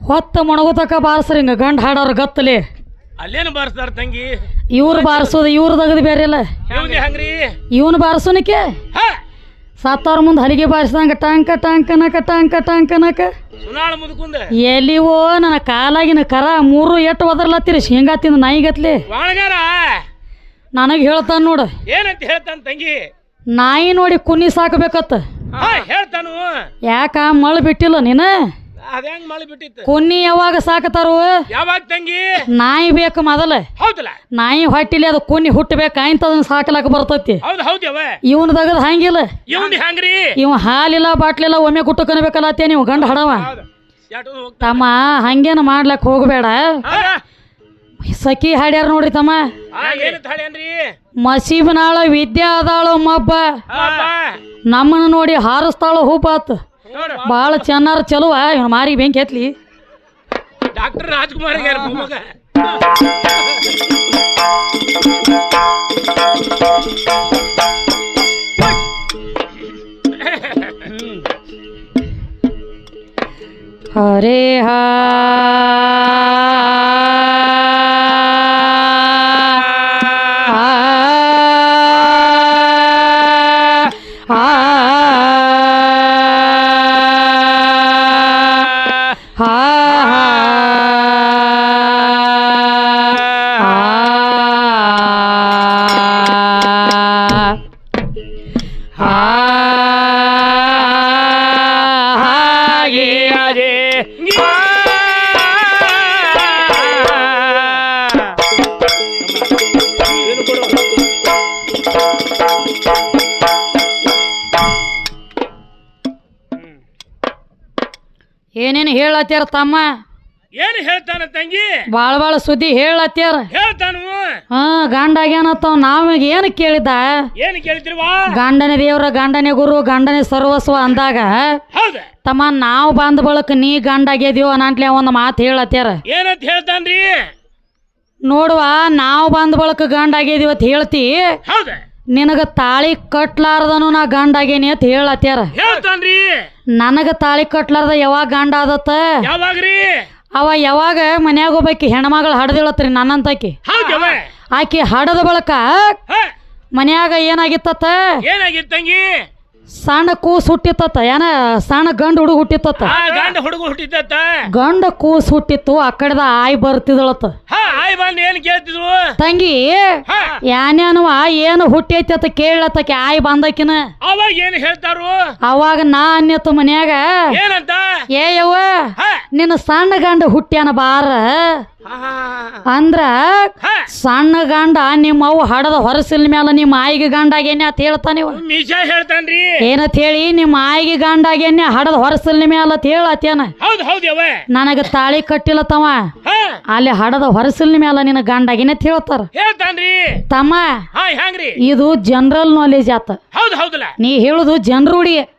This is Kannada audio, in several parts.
ಹೊತ್ತ ಮೊಣಗುತಕ ಬಾರಿಸ್ರಿ ಹಿಂಗ ಗಂಡ ಹಾಡೋರು ಗತ್ತಲೆ. ಅಲ್ಲೇನು ಬಾರಿಸ್ತಾರ ತಂಗಿ? ಇವ್ರು ಬಾರಿಸೋದು ಇವ್ರು ತಗದು ಬೇರೆ ಇಲ್ಲ ಹೆಂಗೆ ಹಂಗ್ರಿ? ಇವನು ಬಾರಿಸೋನಿಕೆ? ಹಾ! ಸತ್ತವ್ರ ಮುಂದೆ ಹಲಿಗೆ ಬಾರಿಸ್ದಂಗ ಟಾಂಕ ಟಾಂಕನಕ ಟಾಂಕ ಟಾಂಕನಕ ಎಲ್ಲಿವೋ ನನ್ನ ಕಾಲಾಗಿನ ಕರ ಮೂರು ಎಟ್ಟು ಒದರ್ಲತ್ತೀರಿ? ಶೇಂಗಾ ತಿಂದು ನಾಯಿಗತ್ಲಿ ನನಗೆ ಹೇಳ್ತಾನ ನೋಡು. ಏನಂತ ಹೇಳ್ತಾನ ತಂಗಿ? ನಾಯಿ ನೋಡಿ ಕುನ್ನಿ ಸಾಕಬೇಕತ್ತ. ಹೇಳ್ತಾನು. ಯಾಕ ಮಳ್ ಬಿಟ್ಟಿಲ್ಲ ನೀನು? ಮಳಿ ಬಿಟ್ಟಿತ್ತು? ಕುನ್ನಿ ಯಾವಾಗ ಸಾಕತಾರು? ಯಾವಾಗ ತಂಗಿ? ನಾಯಿ ಬೇಕು ಮೊದಲ. ಹೌದಲ್ಲ? ನಾಯಿ ಹೊಟ್ಟಿಲಿ ಅದು ಕುನ್ನಿ ಹುಟ್ಟಬೇಕು ಅದನ್ನ ಸಾಕಲಾಕ ಬರ್ತೈತಿ. ಹೌದು ಇವನ್ ತಗದ್ ಹಂಗಿಲ್ಲ. ಇವ್ ಹಂಗ್ರಿ? ಇವ ಹಾಲಿಲ್ಲ ಬಾಟ್ಲಿಲ್ಲ ಒಮ್ಮೆ ಗುಟ್ಟು ಕನಬೇಕಲ್ಲತ್ತೇ ನೀವು ಗಂಡ ಹಡವ. ತಮ್ಮ ಹಂಗೇನು ಮಾಡ್ಲಕ್ ಹೋಗಬೇಡ. ಸಖಿ ಹಾಡ್ಯಾರ ನೋಡ್ರಿ ತಮ್ಮ. ಮಸೀಬನಾಳ ವಿದ್ಯಾ ಅದಾಳು ಮಬ್ಬ. ನಮ್ಮನ್ನ ನೋಡಿ ಹಾರಿಸ್ತಾಳ ಹೂಪಾತ್. ಭಾಳ ಚೆನ್ನಾರ ಚಲುವ? ಇವ್ನ ಮಾರಿ ಬೆಂಕಿ ಎತ್ಲಿ. ಡಾಕ್ಟರ್ ರಾಜ್ಕುಮಾರ್ ಯಾರ ಮೊಮ್ಮಗ? ಹರೇ ಹಾ. ಹಾಗೆ ಅದೇ ಏನು ಕೊಡು? ಏನೇನು ಹೇಳತ್ಯಾರ ತಮ್ಮ? ಏನು ಹೇಳ್ತಾನ ತಂಗಿ? ಭಾಳ ಬಾಳ ಸುದ್ದಿ ಹೇಳತ್ಯಾರ. ಹೇಳ್ತಾನು. ಹಾ ಗಂಡ ಆಗ್ಯಾನತ್ತಾವ ನಾವ್ ಏನು ಕೇಳಿದ? ಏನು ಕೇಳ್ತಿರ್ವಾ ಗಂಡನೇ ದೇವ್ರ ಗಂಡನೇ ಗುರು ಗಂಡನೇ ಸರ್ವಸ್ವ ಅಂದಾಗ ಹೌದ? ತಮ್ಮ ನಾವು ಬಂದ ಬಳಕ ನೀ ಗಂಡ ಆಗ್ಯದೀವ ಅನ್ನಂಟ್ಲೆ ಒಂದು ಮಾತು ಹೇಳತ್ಯಾರ. ಏನಂತ ಹೇಳ್ತಾನ್ರಿ? ನೋಡುವ ನಾವು ಬಂದ ಬಳಕ ಗಂಡ ಹೇಳ್ತಿ. ಹೌದ? ನಿನಗ ತಾಳಿ ಕಟ್ಲಾರ್ದನು ನಾ ಗಂಡ ಆಗೇನಿ ಅಂತ ಹೇಳತ್ಯಾರ ಹೇಳ್ತಾನ್ರಿ. ನನಗ ತಾಳಿ ಕಟ್ಲಾರ್ದ ಯಾವಾಗ ಗಂಡ ಆದತ್ತ? ಯಾವಾಗ್ರಿ? ಅವ ಯಾವಾಗ ಮನ್ಯಾಗ ಹೋಗ್ಬೇಕಿ ಹೆಣ್ಮಗಳು ಹಡ್ದಿಳತ್ರಿ ನನ್ನಂತಾಕಿ ಹೌದವ ಆಕಿ ಹಡದ ಬಳಕ ಮನ್ಯಾಗ ಏನಾಗಿತ್ತ ಏನಾಗಿತ್ತು ತಂಗಿ? ಸಣ್ಣ ಕೂಸು ಹುಟ್ಟಿತ್ತ ಏನ ಸಣ್ಣ ಗಂಡ ಹುಡುಗ ಹುಟ್ಟಿತ್ತ ಆ ಗಂಡ ಹುಡುಗ ಹುಟ್ಟಿತ್ತ ಗಂಡ ಕೂಸು ಹುಟ್ಟಿತ್ತು ಆ ಕಡೆದ ಆಯ್ ಬರ್ತಿದಳತ್ತ ಹಾ ಆಯ್ ಬಂದು ಏನ್ ಕೇಳ್ತಿದ್ರು? ತಂಗಿ ಹಾ. ಯಾನ್ಯಾನವ ಏನು ಹುಟ್ಟೈತಿ ಅಂತ ಕೇಳತ್ತಕ್ಕೆ ಆಯ್ ಬಂದಕಿನ? ಅವಾಗ ಏನ್ ಹೇಳ್ತಾರು? ಅವಾಗ ನಾ ಅನ್ಯತ್ತು ಮನ್ಯಾಗ. ಏನಂತ? ಏ ಯವ್ವ ಹಾ. ನಿನ್ನ ಸಣ್ಣ ಗಂಡ ಹುಟ್ಟ್ಯಾನ ಬಾರ ಅಂದ್ರ ಸಣ್ಣ ಗಂಡ ನಿಮ್ಮ ಅವು ಹಡದ ಹೊರಸಿಲ್ ಮ್ಯಾಲ ನಿಮ್ಮ ಆಯಿಗೆ ಗಂಡ ಆಗೇನೆ ಅಂತ ಹೇಳ್ತಾನೆ ಹೇಳ್ತಾನ್ರಿ. ಏನತ್ ಹೇಳಿ ನಿಮ್ಮ ಆಯಿಗೆ ಗಂಡ ಹಡದ ಹೊರಸಿಲ್ ಮ್ಯಾಲ ಅಂತ ಹೇಳತ್ತೇನ? ನನಗ ತಾಳಿ ಕಟ್ಟಿಲ್ಲ ತವ ಹಾ. ಅಲ್ಲಿ ಹಡದ ಹೊರಸಿಲ್ ಮ್ಯಾಲ ನಿನ್ನ ಗಂಡ ಆಗೇನೆ ಅಂತ ಹೇಳ್ತಾರ. ಹೇಳ್ತಾನ್ರಿ. ತಮ್ಮ ಇದು ಜನರಲ್ ನಾಲೆಜ್ ಆತ. ಹೌದು ಹೌದಲ್ಲ. ನೀ ಹೇಳುದು ಜನರುಡಿ.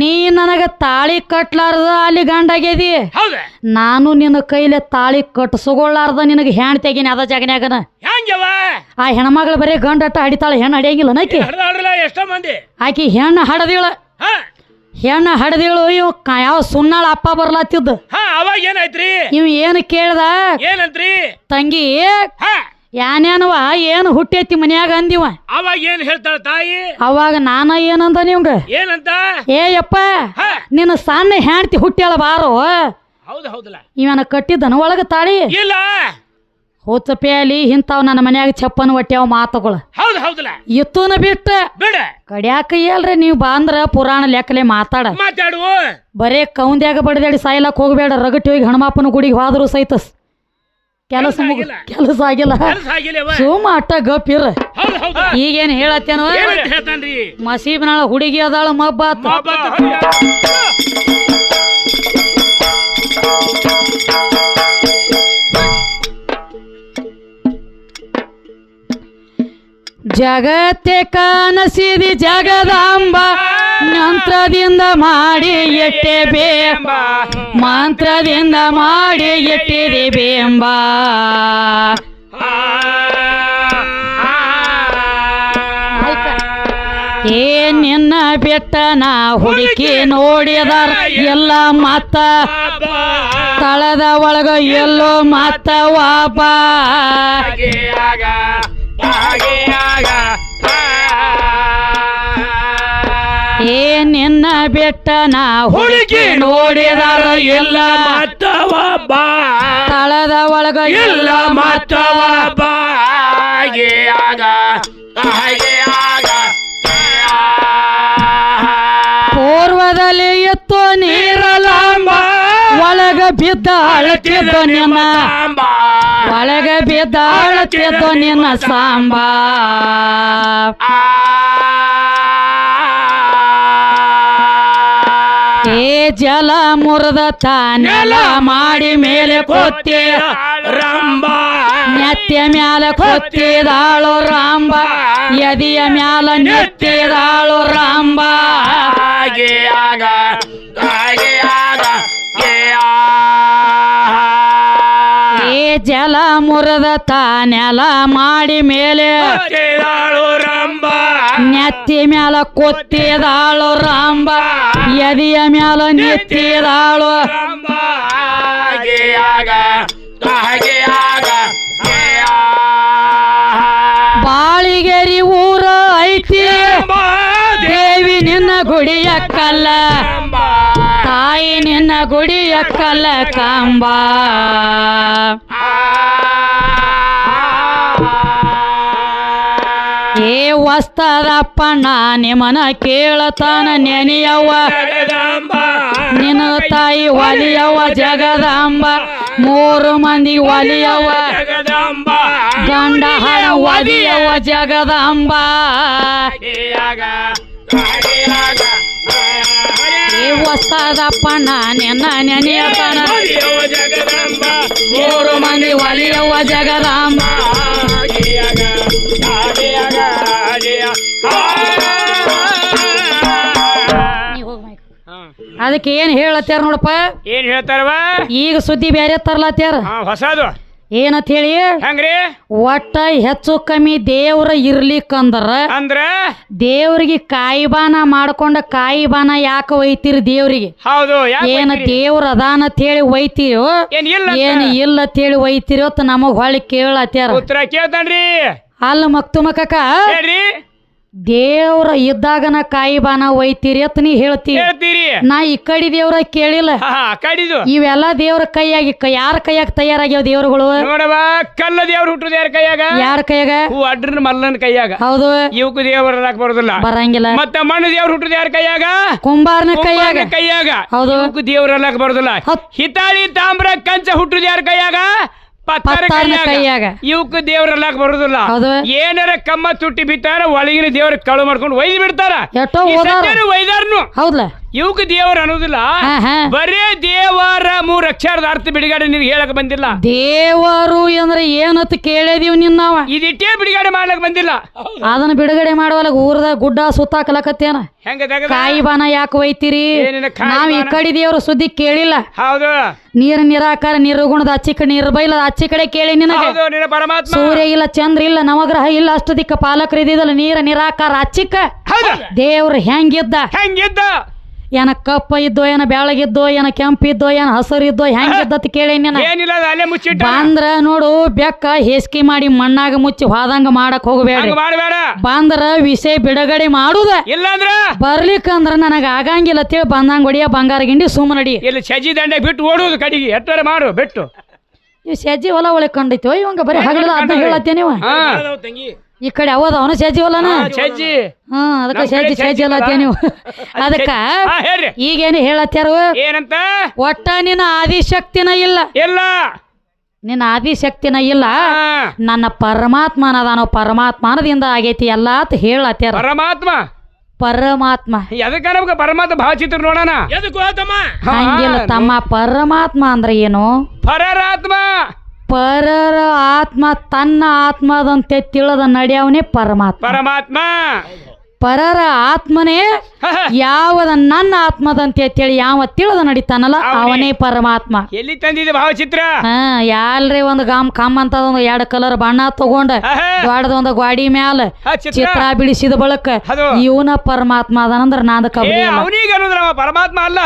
ನೀ ನನಗ ತಾಳಿ ಕಟ್ಲಾರ್ದ ಅಲ್ಲಿ ಗಂಡ ಆಗ್ಯದಿ ಹೌದ? ನಾನು ನಿನ್ನ ಕೈಲೆ ತಾಳಿ ಕಟ್ಸಗೊಳ್ಳಾರ್ದ ನಿನಗೆ ಹೆಣ್ ತೆಗಿನಿ ಅದ ಜಗನ್ಯಾಗನ. ಆ ಹೆಣ್ಮಗಳ ಬರೀ ಗಂಡ ಅಟ್ಟ ಹಡಿತಾಳ ಹೆಣ್ಣು ಹಡಿಯಂಗಿಲ್ಲ ನಕಿ ಹಡ್ದಾಡ್ರಲ್ಲ ಎಷ್ಟೋ ಮಂದಿ. ಆಕಿ ಹೆಣ್ಣು ಹಡದಿಳ. ಹೆಣ್ಣು ಹಡದಿಳು ಇವ್ ಯಾವ ಸುಣ್ಣಾಳ ಅಪ್ಪ ಬರ್ಲಾತಿದ್ದ. ಅವಾಗ ಏನಾಯ್ತ್ರಿ? ಇವ್ ಏನು ಕೇಳ್ದ? ಏನಂತ್ರಿ? ತಂಗಿ ಹಾ ಯಾನ್ಯಾನವ? ಏನು ಹುಟ್ಟೈತಿ ಮನ್ಯಾಗ ಅಂದಿವ? ಅವಾಗ ಏನ್ ಹೇಳ್ತಾಳ ತಾಯಿ? ಅವಾಗ ನಾನ ಏನಂದ ನಿಮ್ಗ? ಏನಂತ? ಏ ಯಪ್ಪ ನಿನ್ನ ಸಣ್ಣ ಹೆಂಡತಿ ಹುಟ್ಟ್ಯಾಳ ಬಾರೋ? ಹೌದು ಹೌದಲ್ಲ. ಇವನ ಕಟ್ಟಿದ್ದನ ಒಳಗ ತಾಳಿ? ಇಲ್ಲ. ಹೋತ ಪೇಲಿ ಇಂತಾವ್ ನನ್ನ ಮನ್ಯಾಗ ಚಪ್ಪನ್ ಒಟ್ಟ್ಯಾವ ಮಾತುಗಳ. ಹೌದು ಹೌದಲ್ಲ. ಇತ್ತೂನ ಬಿಟ್ಟ? ಬಿಡ. ಕಡ್ಯಾಕ ಏಳ್ರಿ ನೀವು ಬಾಂದ್ರ ಪುರಾಣ ಲೆಕ್ಕಲೆ ಮಾತಾಡ. ಮಾತಾಡುವ. ಬರೇ ಕೌಂದ್ಯಾಗ ಬಡದಾಡಿ ಸಾಯ್ಲಕ್ ಹೋಗ್ಬೇಡ ರಗಟಿ ಹೋಗಿ ಹನುಮಾಪ್ಪನ ಗುಡಿಗೆ ಹೋದ್ರು ಸಹಿತ ಕೆಲಸ ಕೆಲ್ಸ ಆಗಿಲ್ಲ. ಕೆಲಸ ಆಗಿಲ್ಲ. ಸುಮ್ಮ ಅಟ್ಟ ಗಪ್ ಇರ ಹೌದು ಹೌದು. ಈಗೇನ್ ಹೇಳತ್ತೇನು ಏನಂತ ಹೇಳ್ತಾನ್ರಿ? ಮಸೀಬ್ನಾಳ ಹುಡುಗಿ ಅದಾಳ ಮಬ್ಬ. ಜಗತ್ತೆ ಕಾನಸಿದಿ ಜಗದಾಂಬ. ಮಂತ್ರದಿಂದ ಮಾಡಿ ಎಟ್ಟೆ ಬೇಂಬ ಮಂತ್ರದಿಂದ ಮಾಡಿ ಎಟ್ಟಿದೆ ಬೇಂಬ ಏನಿನ್ನ ಏ ನಿನ್ನ ಬೆಟ್ಟ ನಾ ಹುಡುಕಿ ನೋಡಿದಾರ ಎಲ್ಲ ಮಾತ. ಕಳದ ತಳದ ಒಳಗ ಎಲ್ಲೋ ಮತ್ತ ನಿನ್ನ ಬೆಟ್ಟ ನಾ ಹುಡುಕಿ ನೋಡಿದಾರ ಎಲ್ಲ ಮತ್ತವ ಬಾ. ತಳದ ಒಳಗ ಎಲ್ಲ ಮತ್ತವ ಬಾ. ಹಾಗೆ ಆಗ, ಹಾಗೆ ಆಗ, ಪೂರ್ವದಲ್ಲಿ ಎತ್ತು ನೀರಲಾಂಬ ಒಳಗ ಬಿದ್ದ ಅಳತಿದ್ದ ನಿನ್ನ ಸಾಂಬ. ಒಳಗ ಬಿದ್ದ ಅಳತಿದ್ದ ನಿನ್ನ ಸಾಂಬ. ಜಲ ಮುರದ ತಾನೆಲ ಮಾಡಿ ಮೇಲೆ ಕೊತ್ತಿ ರಂಬ. ನೆತ್ಯ ಮ್ಯಾಲ ಕೊತ್ತಿದಾಳು ರಾಂಬ. ಎದಿಯ ಮ್ಯಾಲ ನೆತ್ತಿದಾಳು ರಾಂಬ. ಹಾಗೆ ಆಗ ಏ ಮುರದ ತಾನೆಲ ಮಾಡಿ ಮೇಲೆ ನೆತ್ತಿ ಮ್ಯಾಲ ಕೊತ್ತಿದಾಳು ರಾಂಬ ಎದಿಯ ಮ್ಯಾಲ ನೆತ್ತಿದಾಳು. ಬಾಳಿಗೆರಿ ಊರ ಐತಿ. ದೇವಿ ನಿನ್ನ ಗುಡಿಯ ಕಲ್ಲ. ತಾಯಿ ನಿನ್ನ ಗುಡಿಯ ಕಲ್ಲ ಕಾಂಬ. ಏ ವಸ್ತದಪ್ಪಣ್ಣ ನಿಮ್ಮನ ಕೇಳತಾನ ನೆನೆಯವ್ವ. ನಿನ್ನ ತಾಯಿ ಒಲಿಯವ್ವ ಜಗದಾಂಬ. ಮೂರು ಮಂದಿ ಒಲಿಯವ್ವ. ಗಂಡ ಹಣ ಒಲಿಯವ್ವ ಜಗದಾಂಬ. ಏ ವಸ್ತದಪ್ಪಣ್ಣ ನೆನೆಯತನ ಜಗದಾಂಬ ಮೂರು ಮಂದಿ ಒಲಿಯವ್ವ ಜಗದಾಂಬ. ಅದಕ್ಕೆ ಏನ್ ಹೇಳತ್ತಾರ ನೋಡಪ್ಪ? ಏನ್ ಹೇಳ್ತಾರವ ಈಗ ಸುದ್ದಿ ಬೇರೆ ತರ್ಲತ್ತಾರ ಹೊಸದು. ಏನಂತ ಹೇಳಿ ಹಂಗ್ರಿ? ಒಟ್ಟ ಹೆಚ್ಚು ಕಮ್ಮಿ ದೇವ್ರ ಇರ್ಲಿಕ್ಕಂದ್ರ ಅಂದ್ರ? ದೇವ್ರಿಗೆ ಕಾಯಿ ಬಾನ ಮಾಡ್ಕೊಂಡ ಕಾಯಿ ಬಾನ ಯಾಕೆ ಒಯ್ತೀರಿ ದೇವ್ರಿಗೆ? ಹೌದು ಯಾಕ್ ಏನ ಬೈತೀರಿ? ದೇವ್ರ ಅದಾನ ಹೇಳಿ ಒಯ್ತೀರೋ? ಏನ್ ಇಲ್ಲ ಅಂತ? ಏನ್ ಇಲ್ಲ ಅಂತೇಳಿ ಒಯ್ತೀರೋ ಅಂತ ನಮಗ್ ಹೊಳ್ಳಿ ಕೇಳತ್ಯಾರ. ಉತ್ತರ ಕೇಳ್ತಾನ್ರಿ. ಅಲ್ಲ ಮಕ್ತು ಮಕ್ಕ ಹೇಳ್ರಿ. ದೇವ್ರ ಇದ್ದಾಗನ ಕಾಯಿ ಬಾನ ಒಯ್ತೀರಿ ಅಂತ ನೀ ಹೇಳ್ತಿ. ಹೇಳ್ತೀರಿ. ನಾ ಈ ಕಡಿ ದೇವ್ರ ಕೇಳಿಲ್ಲ. ಹಾ ಕಡಿದು. ಇವೆಲ್ಲ ದೇವ್ರ ಕೈಯಾಗಿ ಯಾರ ಕೈಯಾಗ ತಯಾರಾಗ್ಯಾವ ದೇವ್ರುಗಳು? ನೋಡವ ಕಲ್ಲ ದೇವ್ರ ಹುಟ್ಟು ಯಾರ ಕೈಯಾಗ? ಯಾರ ಕೈಯಾಗ? ಹೂ ಅಡ್ರನ್ ಮಲ್ಲನ ಕೈಯಾಗ. ಹೌದು. ಇವಕ್ ದೇವರ ಬರೋದಿಲ್ಲ. ಬರಂಗಿಲ್ಲ. ಮತ್ತ ಮಣ್ಣು ದೇವ್ರ ಹುಟ್ಟು ಯಾರ ಕೈಯಾಗ? ಕುಂಬಾರನ ಕೈಯಾಗ ಕುಂಬಾರನ ಕೈಯಾಗ. ಹೌದು. ಇವಕ್ ದೇವ್ರ ಬರೋದಿಲ್ಲ. ಹಿತಾಳಿ ತಾಮ್ರ ಕಂಚ ಹುಟ್ಟುದು ಯಾರ ಕೈಯಾಗ? ಪತ್ತಾರನ ಕೈಯಾಗ. ಇವಕ್ ದೇವ್ರ ಬರೋದಿಲ್ಲ. ಹೌದು. ಏನಾರ ಕಮ್ಮ ತುಟ್ಟಿ ಬಿತ್ತಾರ ಒಳಗಿನ ದೇವ್ರ ಕಳು ಮಾಡ್ಕೊಂಡು ಒಯ್ದು ಬಿಡ್ತಾರ. ಎಷ್ಟೋ ಓದಾರ. ಒಯ್ದಾರ್ನು. ಹೌದ್ಲ? ಇವಕ್ ದೇವರ ಅನ್ನೋದಿಲ್ಲ. ಬರೇ ದೇವರ ಮೂರ್ ಅಕ್ಷರದ ಅರ್ಥ ಬಿಡುಗಡೆ ನಿನ್ಗೆ ಹೇಳಕ್ ಬಂದಿಲ್ಲ. ದೇವರು ಅಂದ್ರೆ ಏನಂತ ಕೇಳಿದೀವಿ ನಿನ್ನವ ಇದಿಟ್ಟೇ ಬಿಡುಗಡೆ ಮಾಡ್ಲಕ್ ಬಂದಿಲ್ಲ. ಅದನ್ನ ಬಿಡುಗಡೆ ಮಾಡುವಲ್ಲ ಊರದ ಗುಡ್ಡ ಸುತ್ತಾಕಲಕತ್ತೇನ ಹೆಂಗ ತೆಗದ? ಕಾಯಿ ಬಾನ ಯಾಕೆ ಒಯ್ತೀರಿ? ಏನಿಲ್ಲ ಕಾಯಿ ನಾವ್ ಈ ಬಾನ? ಕಡೆ ದೇವ್ರ ಸುದ್ದಿ ಕೇಳಿಲ್ಲ. ಹೌದು. ನೀರ್ ನಿರಾಕಾರ ನಿರ್ಗುಣದ ಅಚ್ಚಿ ಕಡೆ ನೀರ್ ಬೈಲ ಅಚ್ಚಿ ಕಡೆ ಕೇಳಿ ನಿನಗೆ. ಹೌದು ನಿನ್ನ ಪರಮಾತ್ಮ. ಸೂರ್ಯ ಇಲ್ಲ ಚಂದ್ರ ಇಲ್ಲ ನವಗ್ರಹ ಇಲ್ಲ ಅಷ್ಟು ದಿಕ್ಕ ಪಾಲಕರು ಇದ್ದಿದ್ದಲ್ಲ ನೀರ ನಿರಾಕಾರ ಅಚ್ಚಿಕ್ಕ. ಹೌದು. ದೇವ್ರ ಹೆಂಗಿದ್ದ? ಹೆಂಗಿದ್ದ? ಏನ ಕಪ್ಪ ಇದ್ದೋ ಏನ ಬೆಳಗಿದ್ದೋ ಏನ ಕೆಂಪಿದ್ದೋ ಏನ ಹಸರಿದ್ದೋ ಹೆಂಗಿದ್ದತ್ ಕೇಳಿ ನೀನ ಏನಿಲ್ಲ ಅದು ಅಲ್ಲೇ ಮುಚ್ಚಿಟ್ಟ. ಬಂದ್ರ ನೋಡು ಬೆಕ್ಕ ಹೇಸಿಗೆ ಮಾಡಿ ಮಣ್ಣಾಗ ಮುಚ್ಚಿ ಹೋದಂಗ ಮಾಡಕ್ ಹೋಗಬೇಡ. ಹಂಗ ಮಾಡಬೇಡ. ಬಂದ್ರ ವಿಷಯ ಬಿಡುಗಡೆ ಮಾಡುದ. ಬರ್ಲಿಕ್ಕ ಬರ್ಲಿಕ್ಕಂದ್ರ ನನಗ ಆಗಂಗಿಲ್ಲ ತಿಳಿ ಬಂದಂಗ ಹೊಡಿಯ ಬಂಗಾರ ಗಿಂಡಿ ಸುಮ್ಮನಡಿ ಇಲ್ಲಿ ಸಜ್ಜಿ ದಂಡೆ ಬಿಟ್ಟು ಓಡುದು ಕಡಿಗೆ ಎಟ್ಟರೆ ಮಾಡು ಬಿಟ್ಟು. ಇವ್ ಸಜ್ಜಿ ಹೊಲ ಒಳಗೆ ಕಂಡೈತಿ ಇವಂಗ ಬರೀ ಹಗಲ ಅದ್ನ ಹೇಳತ್ತೇನಿ ತಂಗಿ ಹಾ. ಈ ಕಡೆ ಅವದ ಅವನ ಸಜ್ಜಿ ಹೊಲನ? ಸಜ್ಜಿ ಹ್ಮ್ ಅದಕ್ಕ ಸಜ್ಜಿ ಸಜ್ಜಿ ಸಜ್ಜಿ ನೀವು. ಅದಕ್ಕ ಹಾ ಹೇಳ್ರಿ. ಈಗೇನು ಹೇಳತ್ತಾರು ಏನಂತ? ಒಟ್ಟ ನಿನ್ನ ಆದಿಶಕ್ತಿನ ಇಲ್ಲ. ಇಲ್ಲ. ನಿನ್ನ ಆದಿಶಕ್ತಿನ ಇಲ್ಲ. ನನ್ನ ನನ್ನ ಪರಮಾತ್ಮನದಾನೋ ಪರಮಾತ್ಮನದಿಂದ ಆಗೈತಿ ಎಲ್ಲ ಅಂತ ಹೇಳತ್ತಾರ ಪರಮಾತ್ಮ. ಪರಮಾತ್ಮ. ಎದಕ್ಕ ನಮ್ಗೆ ಪರಮಾತ್ಮ ಭಾವಚಿತ್ರ ನೋಡೋಣ. ಹಂಗಿಲ್ಲ ತಮ್ಮ ಪರಮಾತ್ಮ ಅಂದ್ರೆ ಏನು? ಪರರಾತ್ಮ. ಪರರ ಆತ್ಮ ತನ್ನ ಆತ್ಮದಂತೆ ತಿಳಿದ ನಡೆಯವನೇ ಪರಮಾತ್ಮ. ಪರಮಾತ್ಮ. ಪರರ ಆತ್ಮನೇ. ಯಾವದ ನನ್ನ ಆತ್ಮದಂತೆ ತಿಳಿ ಯಾವ ತಿಳಿದ ನಡಿತಾನಲ್ಲ ಅವನೇ. ಪರಮಾತ್ಮ. ಎಲ್ಲಿ ತಂದಿದೆ ಭಾವಚಿತ್ರ? ಹಾ ಯಾಲ್ರಿ ಒಂದು ಗಾಮ್ ಕಾಮ್ ಅಂತ ಒಂದು ಎರಡು ಕಲರ್ ಬಣ್ಣ ತಗೊಂಡ ಗಾಡದ ಒಂದು ಗಾಡಿ ಮ್ಯಾಲ ಚಿತ್ರ. ಬಿಡಿಸಿದ ಬಳಕ ಇವನ ಪರಮಾತ್ಮ ಅದಾನಂದ್ರ ನಾದ ಪರಮಾತ್ಮ ಅಲ್ಲ.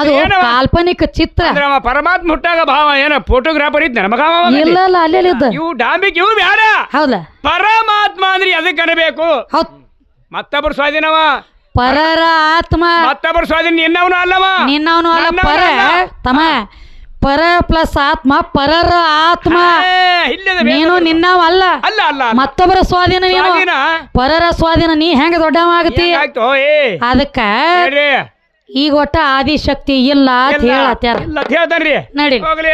ಅದು? ಕಾಲ್ಪನಿಕ ಚಿತ್ರ. ಅಂದ್ರೆ ಅವ ಪರಮಾತ್ಮ ಹುಟ್ಟಾಗ ಭಾವ ಏನ? ಫೋಟೋಗ್ರಾಫರ್ ಇದ್ದ ನಮಗ ಇಲ್ಲ ಇಲ್ಲ ಇದ್ದ. ಇವು ಡಾಂಬಿಕ್ ಇವು ಬ್ಯಾಡ. ಹೌದಾ? ಪರಮಾತ್ಮ ಅಂದ್ರೆ ಅದಕ್ಕೆ ಅನಬೇಕು? ಹೌದ್. ಮತ್ತೊಬ್ಬರು ಸ್ವಾಧೀನವ? ಪರರ ಆತ್ಮ. ಮತ್ತೊಬ್ಬರು ಸ್ವಾಧೀನ ನಿನ್ನವನು ಅಲ್ಲವ? ನಿನ್ನವನು ಅಲ್ಲ ಪರ. ತಮ ತಮ್ಮ ಪರ ಪ್ಲಸ್ ಆತ್ಮ ಪರರ ಆತ್ಮ. ನೀನು ನಿನ್ನವ ಅಲ್ಲ. ಅಲ್ಲ ಅಲ್ಲ. ಮತ್ತೊಬ್ಬರ ಸ್ವಾಧೀನ ನೀನು. ಪರರ ಸ್ವಾಧೀನ ನೀ ಹೆಂಗ ದೊಡ್ಡವ ಆಗತಿ ಅದಕ್ಕ ಈಗ ಒಟ್ಟ ಆದಿಶಕ್ತಿ ಇಲ್ಲ ಅಂತ ಹೇಳತ್ತಾರ ಹೇಳತ್ಯಾರ. ಇಲ್ಲ ಅಂತ ಹೇಳ್ತಾನ್ರಿ. ನಡಿ ಹೋಗ್ಲಿ.